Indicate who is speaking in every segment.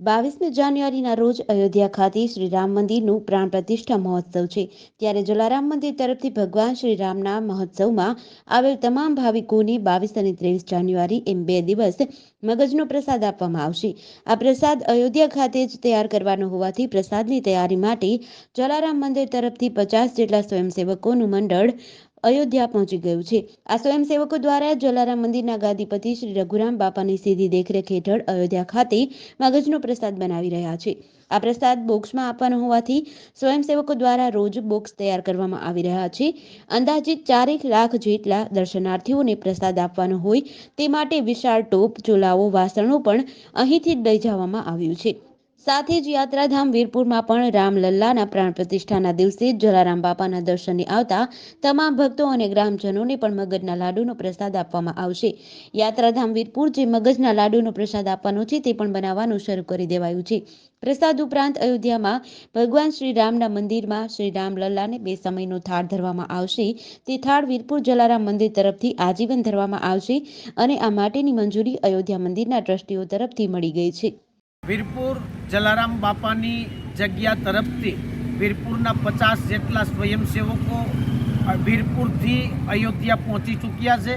Speaker 1: બાવીસમી જાન્યુઆરીના રોજ અયોધ્યા ખાતે શ્રી રામ મંદિરનું પ્રાણ પ્રતિષ્ઠા મહોત્સવ છે. ત્યારે જલારામ મંદિર તરફથી ભગવાન શ્રી રામના મહોત્સવમાં આવેલ તમામ ભાવિકોને બાવીસ અને ત્રેવીસ જાન્યુઆરી એમ બે દિવસ મગજનો પ્રસાદ આપવામાં આવશે. આ પ્રસાદ અયોધ્યા ખાતે જ તૈયાર કરવાનો હોવાથી પ્રસાદની તૈયારી માટે જલારામ મંદિર તરફથી પચાસ જેટલા સ્વયંસેવકોનું મંડળ અયોધ્યા પહોંચી ગયું છે. આ સ્વયંસેવકો દ્વારા જલારામ મંદિરના ગાદીપતિ શ્રી રઘુરામ બાપાની સીધી દેખરેખ હેઠળ અયોધ્યા ખાતે મગજનો પ્રસાદ બનાવી રહ્યા છે. આ પ્રસાદ બોક્સમાં આપવાનો હોવાથી સ્વયંસેવકો દ્વારા રોજ બોક્સ તૈયાર કરવામાં આવી રહ્યા છે. અંદાજિત ચારેક લાખ જેટલા દર્શનાર્થીઓને પ્રસાદ આપવાનો હોય તે માટે વિશાળ ટોપ, ચોલાઓ, વાસણો પણ અહીંથી જ લઈ જવામાં આવ્યું છે. સાથે જ યાત્રાધામ વીરપુરમાં પણ રામલલ્લાના પ્રાણ પ્રતિષ્ઠાના દિવસે જલારામ બાપાના દર્શને આવતા તમામ ભક્તો અને ગ્રામજનોને પણ મગજના લાડુનો પ્રસાદ આપવામાં આવશે. યાત્રાધામ વીરપુર જે મગજના લાડુનો પ્રસાદ આપવાનો છે તે પણ બનાવવાનું શરૂ કરી દેવાયું છે. પ્રસાદ ઉપરાંત અયોધ્યામાં ભગવાન શ્રી રામના મંદિરમાં શ્રી રામલલ્લાને બે સમયનો થાળ ધરવામાં આવશે. તે થાળ વીરપુર જલારામ મંદિર તરફથી આજીવન ધરવામાં આવશે અને આ માટેની મંજૂરી અયોધ્યા મંદિરના ટ્રસ્ટીઓ તરફથી મળી ગઈ છે.
Speaker 2: વીરપુર જલારામ બાપાની જગ્યા તરફથી વીરપુરના પચાસ જેટલા સ્વયંસેવકો વીરપુરથી અયોધ્યા પહોંચી ચૂક્યા છે.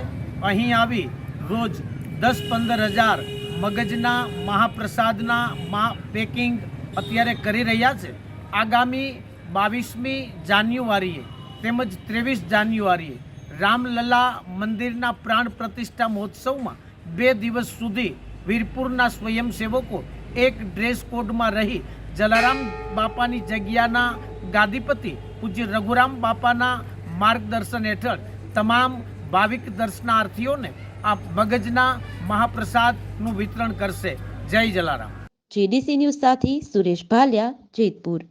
Speaker 2: અહીં આવી રોજ દસ પંદર હજાર મગજના મહાપ્રસાદના મા પેકિંગ અત્યારે કરી રહ્યા છે. આગામી બાવીસમી જાન્યુઆરીએ તેમજ ત્રેવીસ જાન્યુઆરીએ રામલલા મંદિરના પ્રાણ પ્રતિષ્ઠા મહોત્સવમાં બે દિવસ સુધી વીરપુરના સ્વયંસેવકો એક ડ્રેસ કોડમાં રહી જલારામ બાપાની જગ્યાના ગાદીપતિ પૂજ્ય રઘુરામ બાપાના માર્ગદર્શન હેઠળ તમામ ભાવિક દર્શનાર્થીઓને આ મગજના મહાપ્રસાદનું વિતરણ કરશે. જય જલારામ.
Speaker 1: જેડીસી ન્યૂઝ સાથે સુરેશ ભાલિયા, જેતપુર.